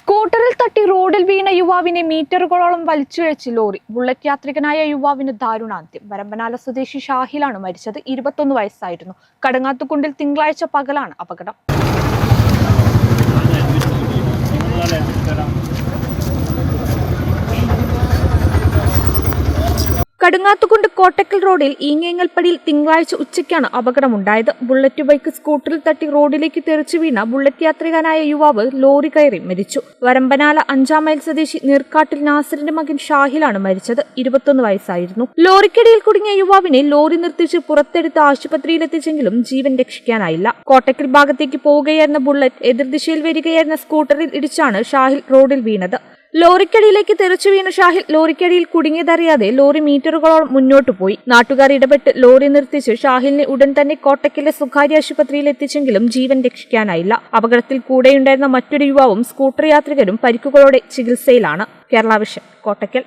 സ്കൂട്ടറിൽ തട്ടി റോഡിൽ വീണ യുവാവിനെ മീറ്ററുകളോളം വലിച്ചിഴച്ച് ലോറി. ബുള്ളറ്റ് യാത്രികനായ യുവാവിന് ദാരുണാന്ത്യം. വരമ്പനാല സ്വദേശി ഷാഹിലാണ് മരിച്ചത്. ഇരുപത്തൊന്ന് വയസ്സായിരുന്നു. കടങ്ങാത്തുകുണ്ടിൽ തിങ്കളാഴ്ച പകലാണ് അപകടം. കടുങ്ങാത്തുകുണ്ട് കോട്ടക്കൽ റോഡിൽ ഈങ്ങേങ്ങൽപ്പടിയിൽ തിങ്കളാഴ്ച ഉച്ചയ്ക്കാണ് അപകടമുണ്ടായത്. ബുള്ളറ്റ് ബൈക്ക് സ്കൂട്ടറിൽ തട്ടി റോഡിലേക്ക് തെറിച്ചു വീണ ബുള്ളറ്റ് യാത്രികനായ യുവാവ് ലോറി കയറി മരിച്ചു. വരമ്പനാല അഞ്ചാം മൈൽ സ്വദേശി നീർക്കാട്ടിൽ നാസറിന്റെ മകൻ ഷാഹിലാണ് മരിച്ചത്. ഇരുപത്തൊന്ന് വയസ്സായിരുന്നു. ലോറിക്കടിയിൽ കുടുങ്ങിയ യുവാവിനെ ലോറി നിർത്തിച്ച് പുറത്തെടുത്ത് ആശുപത്രിയിലെത്തിച്ചെങ്കിലും ജീവൻ രക്ഷിക്കാനായില്ല. കോട്ടക്കൽ ഭാഗത്തേക്ക് പോവുകയായിരുന്ന ബുള്ളറ്റ് എതിർദിശയിൽ വരികയായിരുന്ന സ്കൂട്ടറിൽ ഇടിച്ചാണ് ഷാഹിൽ റോഡിൽ വീണത്. ലോറിക്കടിയിലേക്ക് തെറിച്ചു വീണ ഷാഹിൽ ലോറിക്കടിയിൽ കുടുങ്ങിയതറിയാതെ ലോറി മീറ്ററുകളോളം മുന്നോട്ടു പോയി. നാട്ടുകാർ ഇടപെട്ട് ലോറി നിർത്തിച്ച് ഷാഹിലിനെ ഉടൻ തന്നെ കോട്ടക്കിലെ സ്വകാര്യ ആശുപത്രിയിൽ എത്തിച്ചെങ്കിലും ജീവൻ രക്ഷിക്കാനായില്ല. അപകടത്തിൽ കൂടെയുണ്ടായിരുന്ന മറ്റൊരു യുവാവും സ്കൂട്ടർ യാത്രികരും പരിക്കുകളോടെ ചികിത്സയിലാണ്. കേരള വിഷൻ കോട്ടക്കൽ.